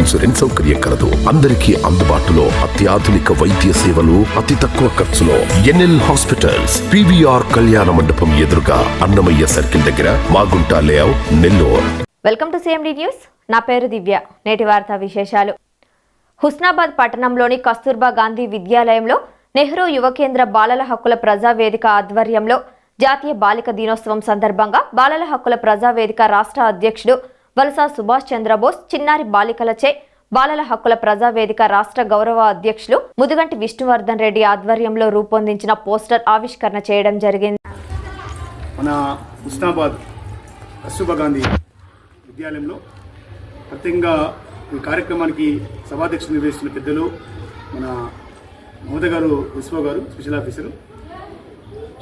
Insurance సౌకర్యం కలదు. అందరికీ అందుబాటులో అత్యాధునిక వైద్య సేవలు అతి తక్కువ ఖర్చులో ఎన్ఎల్ హాస్పిటల్స్ పివిఆర్ కళ్యాణ మండపం ఎదురుగా అన్నమయ్య సర్కిల్ దగ్గర Magunta layout Nellore. Welcome to CMD news. నా పేరు దివ్య. నేటి వార్తా విశేషాలు. హుస్నాబాద్ పట్టణంలోని కస్తూర్బా గాంధీ విద్యాలయంలో నెహ్రూ యువ కేంద్ర బాలల హక్కుల ప్రజావేదిక ఆధ్వర్యంలో జాతీయ బాలిక దినోత్సవం సందర్భంగా బాలల హక్కుల ప్రజావేదిక రాష్ట్ర అధ్యక్షుడు వలస సుభాష్ చంద్రబోస్ చిన్నారి బాలికలచే బాలల హక్కుల ప్రజావేదిక రాష్ట్ర గౌరవ అధ్యక్షులు ముదుగంటి విష్ణువర్ధన్ రెడ్డి ఆధ్వర్యంలో రూపొందించిన పోస్టర్ ఆవిష్కరణ చేయడం జరిగింది. మన ఉస్నాబాద్ కస్తూర్బా గాంధీ విద్యాలయంలో ప్రత్యేకంగా ఈ కార్యక్రమానికి సభాధ్యక్షులు నిర్వహిస్తున్న పెద్దలు మన మమత గారు విశ్వ గారు స్పెషల్ ఆఫీసరు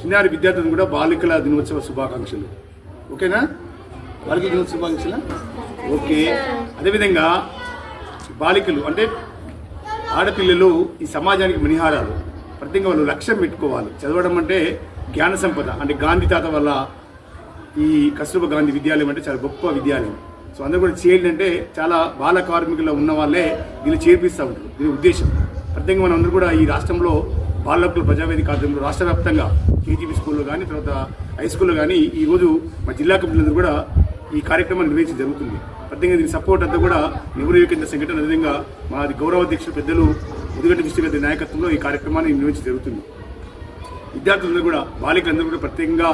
చిన్నారి విద్యార్థులను కూడా బాలికల దినోత్సవ శుభాకాంక్షలు. ఓకేనా? బాలిక దినోత్సవ శుభాకాంక్షలు. ఓకే. అదేవిధంగా బాలికలు అంటే ఆడపిల్లలు ఈ సమాజానికి మినిహారాలు ప్రత్యేకంగా వాళ్ళు లక్ష్యం పెట్టుకోవాలి. చదవడం అంటే జ్ఞాన సంపద అంటే గాంధీ తాత వల్ల ఈ కస్తూర్బా గాంధీ విద్యాలయం అంటే చాలా గొప్ప విద్యాలయం. సో అందరూ కూడా చేయండి అంటే చాలా బాల కార్మికుల ఉన్న వాళ్ళే దీన్ని చేర్పిస్తూ ఉంటారు. దీని ఉద్దేశం. ప్రత్యేకంగా మనం అందరూ కూడా ఈ రాష్ట్రంలో బాల ప్రజావేది ప్రజావేదిక ఆధ్వర్యంలో రాష్ట్ర వ్యాప్తంగా కేజీబీ స్కూల్లో కానీ తర్వాత హై స్కూల్లో కానీ ఈరోజు మా జిల్లా కమిటీలందరూ కూడా ఈ కార్యక్రమాన్ని నిర్వహించి జరుగుతుంది. అదేవిధంగా దీని సపోర్ట్ అంతా కూడా నెహ్రూ కేంద్ర సంఘటన అదేవిధంగా మాది గౌరవ దీక్ష పెద్దలు ముదుగడ్డ విశ్వవిద్యాలయ నాయకత్వంలో ఈ కార్యక్రమాన్ని నిర్వహించి జరుగుతుంది. విద్యార్థులందరూ కూడా బాలికలందరూ కూడా ప్రత్యేకంగా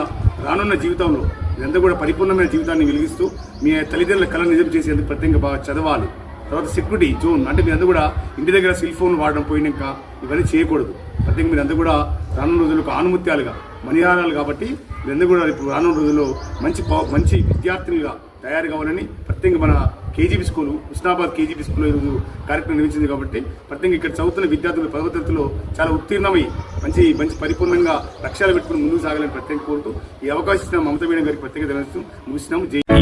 రానున్న జీవితంలో మీరందరూ కూడా పరిపూర్ణమైన జీవితాన్ని వెలిగిస్తూ మీ తల్లిదండ్రుల కళ నిజం చేసేందుకు ప్రత్యేకంగా బాగా చదవాలి. తర్వాత సెక్యూరిటీ జోన్ అంటే మీరందరూ కూడా ఇంటి దగ్గర సెల్ ఫోన్ వాడడం పోయినాక ఇవన్నీ చేయకూడదు. ప్రత్యేకంగా మీరందరూ కూడా రానున్న రోజులకు ఆనుమత్యాలుగా మణిహారాలు కాబట్టి మీరందరూ కూడా ఇప్పుడు రానున్న రోజుల్లో మంచి మంచి విద్యార్థులుగా తయారు కావాలని ప్రత్యేకంగా మన కేజీబీ స్కూల్ హుస్నాబాద్ కేజీబీ స్కూల్లో ఈరోజు కార్యక్రమం నిర్మించింది కాబట్టి ప్రత్యేకంగా ఇక్కడ చదువుతున్న విద్యార్థులు పదవ తరగతిలో చాలా ఉత్తీర్ణమై మంచి మంచి పరిపూర్ణంగా లక్ష్యాలు పెట్టుకుని ముందుకు సాగాలని ప్రత్యేక కోరుతూ ఈ అవకాశం ఇచ్చిన మమతా మేడం గారికి ప్రత్యేక ధన్యవాదాలు. ముగిస్తున్నాము.